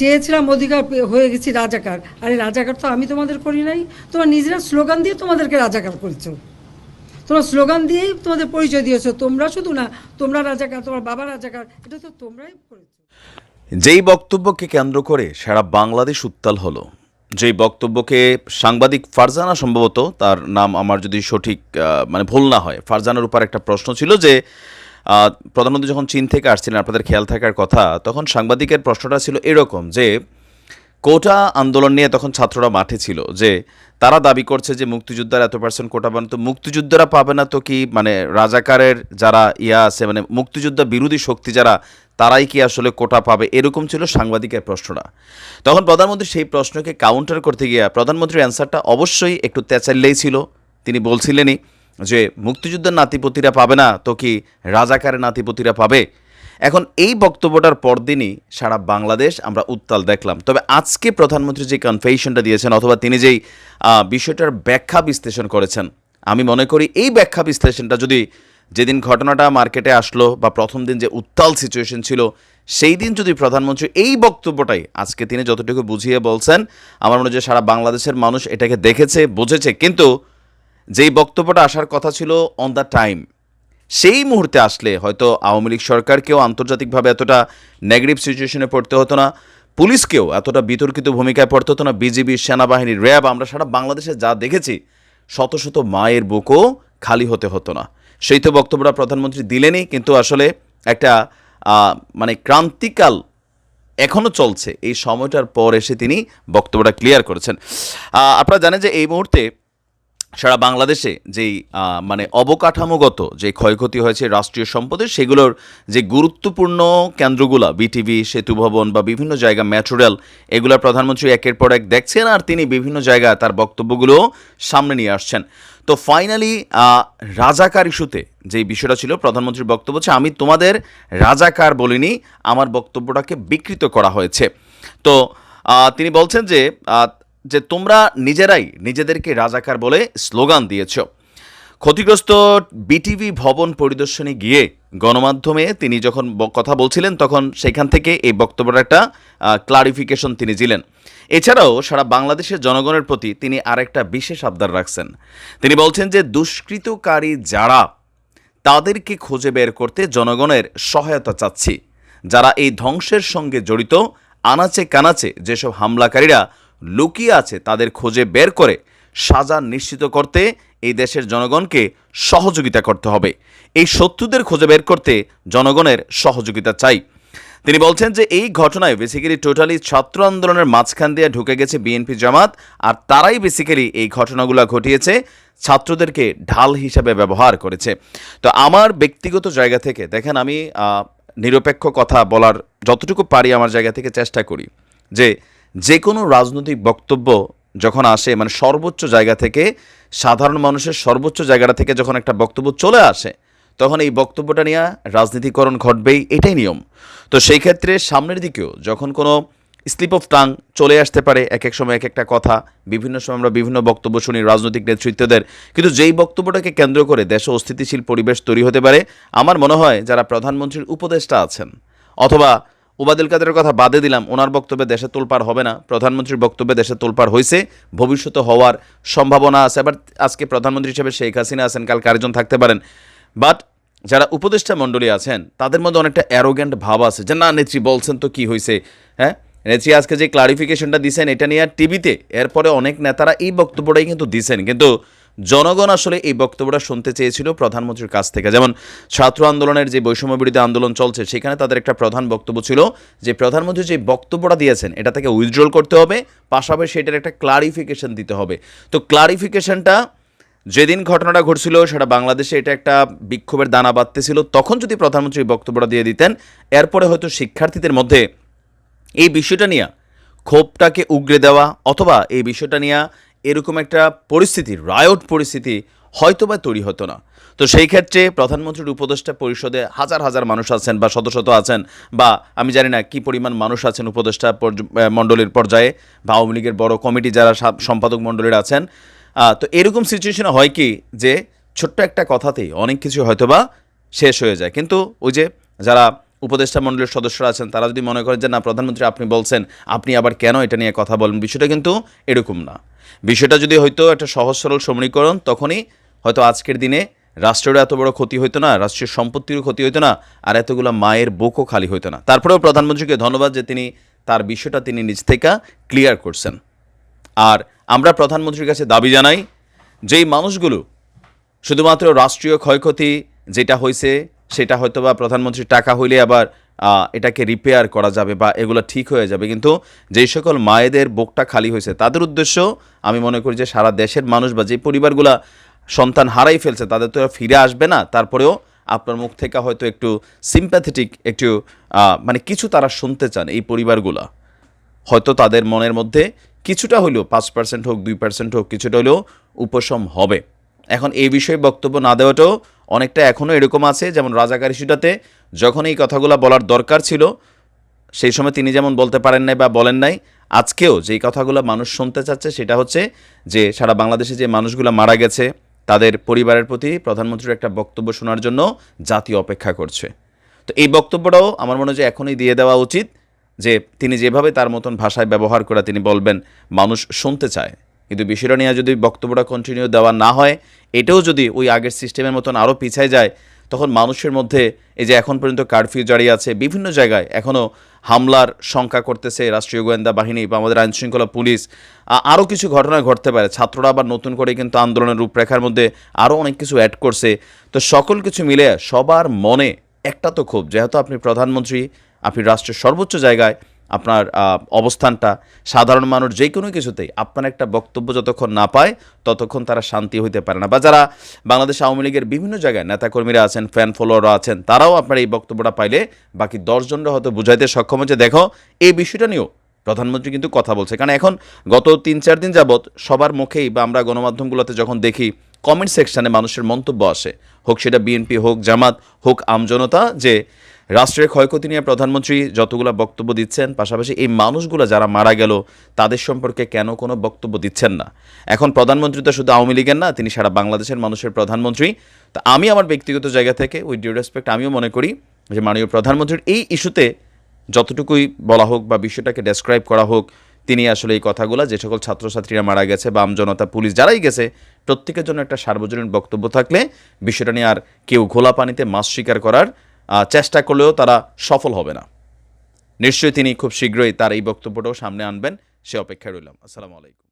চেয়েছিলাম অধিকার হয়ে গেছি রাজাকার। আরে রাজাকার তো আমি তোমাদের করি নাই। তোমার নিজেরা স্লোগান দিয়ে তোমাদেরকে রাজাকার করেছ। তোমরা স্লোগান দিয়েই তোমাদের পরিচয় দিয়েছ। তোমরা শুধু না, তোমরা রাজাকার, তোমার বাবা রাজাকার, এটা তো তোমরাই করেছ। যেই বক্তব্যকে কেন্দ্র করে সারা বাংলাদেশ উত্তাল হলো, যেই বক্তব্যকে সাংবাদিক ফারজানা সম্ভবত, তার নাম আমার যদি সঠিক মানে ভুল না হয়, ফারজানার উপর একটা প্রশ্ন ছিল যে প্রধানমন্ত্রী যখন চীন থেকে আসছিলেন, আপনাদের খেয়াল থাকার কথা, তখন সাংবাদিকের প্রশ্নটা ছিল এরকম যে, কোটা আন্দোলন নিয়ে তখন ছাত্ররা মাঠে ছিল যে, তারা দাবি করছে যে মুক্তিযোদ্ধারা এত পার্সেন্ট কোটা পান তো মুক্তিযোদ্ধারা পাবে না তো কি মানে রাজাকারের যারা ইয়া আছে মানে মুক্তিযোদ্ধা বিরোধী শক্তি যারা, তারাই কি আসলে কোটা পাবে? এরকম ছিল সাংবাদিকের প্রশ্নটা। তখন প্রধানমন্ত্রী সেই প্রশ্নকে কাউন্টার করতে গিয়া প্রধানমন্ত্রীর অ্যান্সারটা অবশ্যই একটু তেচাল্লেই ছিল। তিনি বলছিলেনই যে মুক্তিযুদ্ধের নাতিপতিরা পাবে না, তো কি রাজাকারের নাতিপতিরা পাবে? এখন এই বক্তব্যটার পরদিনই সারা বাংলাদেশ আমরা উত্তাল দেখলাম। তবে আজকে প্রধানমন্ত্রী যে কনফেশনটা দিয়েছেন অথবা তিনি যেই বিষয়টার ব্যাখ্যা বিশ্লেষণ করেছেন, আমি মনে করি এই ব্যাখ্যা বিশ্লেষণটা যদি যেদিন ঘটনাটা মার্কেটে আসলো বা প্রথম দিন যে উত্তাল সিচুয়েশন ছিল, সেই দিন যদি প্রধানমন্ত্রী এই বক্তব্যটাই আজকে তিনি যতটুকু বুঝিয়ে বলছেন, আমার মনে হয় যে সারা বাংলাদেশের মানুষ এটাকে দেখেছে, বুঝেছে। কিন্তু যেই বক্তব্যটা আসার কথা ছিল অন দ্য টাইম সেই মুহূর্তে আসলে হয়তো আওয়ামী লীগ সরকারকেও আন্তর্জাতিকভাবে এতটা নেগেটিভ সিচুয়েশনে পড়তে হতো না, পুলিশকেও এতটা বিতর্কিত ভূমিকায় পড়তে হতো না বিজিবি সেনাবাহিনী র্যাব, আমরা সারা বাংলাদেশে যা দেখেছি, শত শত মায়ের বুকও খালি হতে হতো না। সেই তো বক্তব্যটা প্রধানমন্ত্রী দিলেনই, কিন্তু আসলে একটা মানে ক্রান্তিকাল এখনও চলছে, এই সময়টার পর এসে তিনি বক্তব্যটা ক্লিয়ার করেছেন। আপনারা জানেন যে এই মুহূর্তে সারা বাংলাদেশে যেই মানে অবকাঠামোগত যে ক্ষয়ক্ষতি হয়েছে রাষ্ট্রীয় সম্পদের, সেগুলোর যে গুরুত্বপূর্ণ কেন্দ্রগুলো, বিটিভি সেতু ভবন বা বিভিন্ন জায়গা, ম্যাটেরিয়াল, এগুলো প্রধানমন্ত্রী একের পর এক দেখছেন আর তিনি বিভিন্ন জায়গায় তার বক্তব্যগুলো সামনে নিয়ে আসছেন। তো ফাইনালি রাজাকার ইস্যুতে যেই বিষয়টা ছিল, প্রধানমন্ত্রীর বক্তব্য হচ্ছে, আমি তোমাদের রাজাকার বলিনি, আমার বক্তব্যটাকে বিকৃত করা হয়েছে। তো তিনি বলছেন যে যে তোমরা নিজেরাই নিজেদেরকে রাজাকার বলে স্লোগান দিয়েছ। ক্ষতিগ্রস্ত বিটিভি ভবন পরিদর্শনে গিয়ে গণমাধ্যমে তিনি যখন কথা বলছিলেন, তখন সেখান থেকে এই বক্তব্যের একটা ক্লারিফিকেশন তিনি দিলেন। এছাড়াও সারা বাংলাদেশের জনগণের প্রতি তিনি আরেকটা বিশেষ আবদার রাখছেন। তিনি বলছেন যে, দুষ্কৃতকারী যারা, তাদেরকে খুঁজে বের করতে জনগণের সহায়তা চাচ্ছি। যারা এই ধ্বংসের সঙ্গে জড়িত, আনাচে কানাচে যেসব হামলাকারীরা লুকিয়ে আছে তাদের খোঁজে বের করে সাজা নিশ্চিত করতে এই দেশের জনগণকে সহযোগিতা করতে হবে। এই শত্রুদের খুঁজে বের করতে জনগণের সহযোগিতা চাই। তিনি বলছেন যে এই ঘটনায় বেসিক্যালি টোটালি ছাত্র আন্দোলনের মাঝখান দিয়ে ঢুকে গেছে বিএনপি জামাত, আর তারাই বেসিক্যালি এই ঘটনাগুলো ঘটিয়েছে, ছাত্রদেরকে ঢাল হিসাবে ব্যবহার করেছে। তো আমার ব্যক্তিগত জায়গা থেকে, দেখেন আমি নিরপেক্ষ কথা বলার যতটুকু পারি আমার জায়গা থেকে চেষ্টা করি যে যে কোনো রাজনৈতিক বক্তব্য যখন আসে মানে সর্বোচ্চ জায়গা থেকে, সাধারণ মানুষের সর্বোচ্চ জায়গাটা থেকে যখন একটা বক্তব্য চলে আসে, তখন এই বক্তব্যটা নিয়ে রাজনীতিকরণ ঘটবেই, এটাই নিয়ম। তো সেই ক্ষেত্রে সামনের দিকেও যখন কোনো স্লিপ অফ টাং চলে আসতে পারে এক এক সময় এক একটা কথা, বিভিন্ন সময় আমরা বিভিন্ন বক্তব্য শুনি রাজনৈতিক নেতৃত্বদের, কিন্তু যেই বক্তব্যটাকে কেন্দ্র করে দেশে অস্থিতিশীল পরিবেশ তৈরি হতে পারে, আমার মনে হয় যারা প্রধানমন্ত্রীর উপদেষ্টা আছেন, অথবা ওবায়দুল কাদেরের কথা বাদে দিলাম, ওনার বক্তব্যে দেশে তোলপার হবে না, প্রধানমন্ত্রীর বক্তব্যে দেশে তোলপার হয়েছে ভবিষ্যতে হওয়ার সম্ভাবনা আছে। আবার আজকে প্রধানমন্ত্রী হিসেবে শেখ হাসিনা আছেন কাল কার্জন থাকতে পারেন। বাট যারা উপদেষ্টা মণ্ডলী আছেন, তাদের মধ্যে অনেকটা অ্যারোগ্যান্ট ভাব আছে যে, না, নেত্রী, বলছেন তো কি হয়েছে হ্যাঁ? নেত্রী আজকে যে ক্লারিফিকেশনটা দিছেন, এটা নিয়ে আর টিভিতে এরপরে অনেক নেতারা এই বক্তব্যটাই কিন্তু দিছেন। কিন্তু জনগণ আসলে এই বক্তব্যটা শুনতে চেয়েছিল প্রধানমন্ত্রীর কাছ থেকে। যেমন ছাত্র আন্দোলনের যে বৈষম্য বিরোধী আন্দোলন চলছে, সেখানে তাদের একটা প্রধান বক্তব্য ছিল যে প্রধানমন্ত্রী যে বক্তব্যটা দিয়েছেন, এটা থেকে উইথড্রল করতে হবে, পাশাপাশি এটার একটা ক্লারিফিকেশন দিতে হবে। তো ক্লারিফিকেশনটা যেদিন ঘটনাটা ঘটছিল, সেটা বাংলাদেশে এটা একটা বিক্ষোভের দানা বাঁধতেছিল তখন যদি প্রধানমন্ত্রী এই বক্তব্যটা দিয়ে দিতেন, এরপরে হয়তো শিক্ষার্থীদের মধ্যে এই বিষয়টা নিয়ে ক্ষোভটাকে উগরে দেওয়া, অথবা এই বিষয়টা নিয়ে এরকম একটা পরিস্থিতি, রায়ট পরিস্থিতি হয়তো বা তৈরি হতো না। তো সেই ক্ষেত্রে প্রধানমন্ত্রীর উপদেষ্টা পরিষদে হাজার হাজার মানুষ আছেন বা শত শত আছেন বা আমি জানি না কি পরিমাণ মানুষ আছেন উপদেষ্টা মণ্ডলীর পর্যায়ে বা আওয়ামী লীগের বড় কমিটি যারা সম্পাদক মণ্ডলীর আছেন। তো এরকম সিচুয়েশনে হয় কি যে ছোট্ট একটা কথাতেই অনেক কিছু হয়তোবা শেষ হয়ে যায়। কিন্তু ওই যে যারা উপদেষ্টা মণ্ডলীর সদস্যরা আছেন, তারা যদি মনে করেন যে, না, প্রধানমন্ত্রী আপনি বলছেন, আপনি আবার কেন এটা নিয়ে কথা বলেন? বিষয়টা কিন্তু এরকম না। বিষয়টা যদি হয়তো একটা সহজ সরল সমীকরণ, তখনই হয়তো আজকের দিনে রাষ্ট্রেরও এত বড় ক্ষতি হইতো না রাষ্ট্রের সম্পত্তিরও ক্ষতি হইতো না, আর এতগুলো মায়ের বুকও খালি হইতো না। তারপরেও প্রধানমন্ত্রীকে ধন্যবাদ যে তিনি তার বিষয়টা তিনি নিজ থেকে ক্লিয়ার করছেন। আর আমরা প্রধানমন্ত্রীর কাছে দাবি জানাই, যেই মানুষগুলো শুধুমাত্র রাষ্ট্রীয় ক্ষয়ক্ষতি যেটা হয়েছে সেটা হয়তো বা প্রধানমন্ত্রীর টাকা হইলে আবার এটাকে রিপেয়ার করা যাবে বা এগুলো ঠিক হয়ে যাবে। কিন্তু যেই সকল মায়েদের বুকটা খালি হয়েছে, তাদের উদ্দেশ্য আমি মনে করি যে সারা দেশের মানুষ বা যে পরিবারগুলা সন্তান হারাই ফেলছে, তাদের তো ফিরে আসবে না। তারপরেও আপনার মুখ থেকে হয়তো একটু সিম্প্যাথেটিক একটু মানে কিছু তারা শুনতে চান এই পরিবারগুলা। হয়তো তাদের মনের মধ্যে কিছুটা হলেও পাঁচ পার্সেন্ট হোক, দুই পার্সেন্ট হোক, কিছুটা হলেও উপশম হবে। এখন এই বিষয়ে বক্তব্য না দেওয়াটাও অনেকটা এখনও এরকম আছে, যেমন রাজাকার ইস্যুটাতে যখন এই কথাগুলো বলার দরকার ছিল, সেই সময় তিনি যেমন বলতে পারেন নাই বা বলেন নাই, আজকেও যেই কথাগুলো মানুষ শুনতে চাচ্ছে সেটা হচ্ছে যে সারা বাংলাদেশে যে মানুষগুলো মারা গেছে, তাদের পরিবারের প্রতি প্রধানমন্ত্রীর একটা বক্তব্য শোনার জন্য জাতি অপেক্ষা করছে। তো এই বক্তব্যটাও আমার মনে হয় এখনই দিয়ে দেওয়া উচিত যে তিনি যেভাবে তার মতন ভাষায় ব্যবহার করে তিনি বলবেন, মানুষ শুনতে চায়। কিন্তু বিষয়টা নিয়ে যদি বক্তব্যটা কন্টিনিউ দেওয়া না হয়, এটাও যদি ওই আগের সিস্টেমের মতন আরও পিছায় যায়, তখন মানুষের মধ্যে এই যে এখন পর্যন্ত কারফিউ জারি আছে, বিভিন্ন জায়গায় এখনও হামলার শঙ্কা করতেছে রাষ্ট্রীয় গোয়েন্দা বাহিনী বা আমাদের আইনশৃঙ্খলা পুলিশ। আরও কিছু ঘটনা ঘটতে পারে। ছাত্ররা আবার নতুন করে কিন্তু আন্দোলনের রূপরেখার মধ্যে আরও অনেক কিছু অ্যাড করছে। তো সকল কিছু মিলে সবার মনে একটা তো ক্ষোভ, যেহেতু আপনি প্রধানমন্ত্রী, আপনি রাষ্ট্রের সর্বোচ্চ জায়গায় আপনার অবস্থানটা সাধারণ মানুষ যে কোনো কিছুতেই আপনার একটা বক্তব্য যতক্ষণ না পায়, ততক্ষণ তারা শান্তি হইতে পারে না। বা যারা বাংলাদেশ আওয়ামী লীগের বিভিন্ন জায়গায় নেতাকর্মীরা আছেন ফ্যান ফলোয়াররা আছেন, তারাও আপনার এই বক্তব্যটা পাইলে বাকি দশজনরা হয়তো বুঝাইতে সক্ষম হচ্ছে দেখো, এই বিষয়টা নিয়েও প্রধানমন্ত্রী কিন্তু কথা বলছে। কারণ এখন গত তিন চার দিন যাবৎ সবার মুখেই বা আমরা গণমাধ্যমগুলোতে যখন দেখি কমেন্ট সেকশানে মানুষের মন্তব্য আসে। হোক সেটা বিএনপি হোক জামাত হোক আমজনতা যে রাষ্ট্রের ক্ষয়ক্ষতি নিয়ে প্রধানমন্ত্রী যতগুলো বক্তব্য দিচ্ছেন, পাশাপাশি এই মানুষগুলো যারা মারা গেল, তাদের সম্পর্কে কেন কোনো বক্তব্য দিচ্ছেন না? এখন প্রধানমন্ত্রী তো শুধু আওয়ামী লীগের না, তিনি সারা বাংলাদেশের মানুষের প্রধানমন্ত্রী। তা আমি আমার ব্যক্তিগত জায়গা থেকে উইথ ডিউ রেসপেক্ট আমিও মনে করি যে মাননীয় প্রধানমন্ত্রীর এই ইস্যুতে যতটুকুই বলা হোক বা বিষয়টাকে ডেসক্রাইব করা হোক, তিনি আসলে এই কথাগুলো যে সকল ছাত্রছাত্রীরা মারা গেছে বা আমজনতা পুলিশ যারাই গেছে, প্রত্যেকের জন্য একটা সার্বজনীন বক্তব্য থাকলে বিষয়টা নিয়ে আর কেউ ঘোলা পানিতে মাছ শিকার করার চেষ্টা করলেও তারা সফল হবে না। নিশ্চয়ই তিনি খুব শীঘ্রই তার এই বক্তব্যটাও সামনে আনবেন। সে অপেক্ষায় রইলাম। আসসালামু আলাইকুম।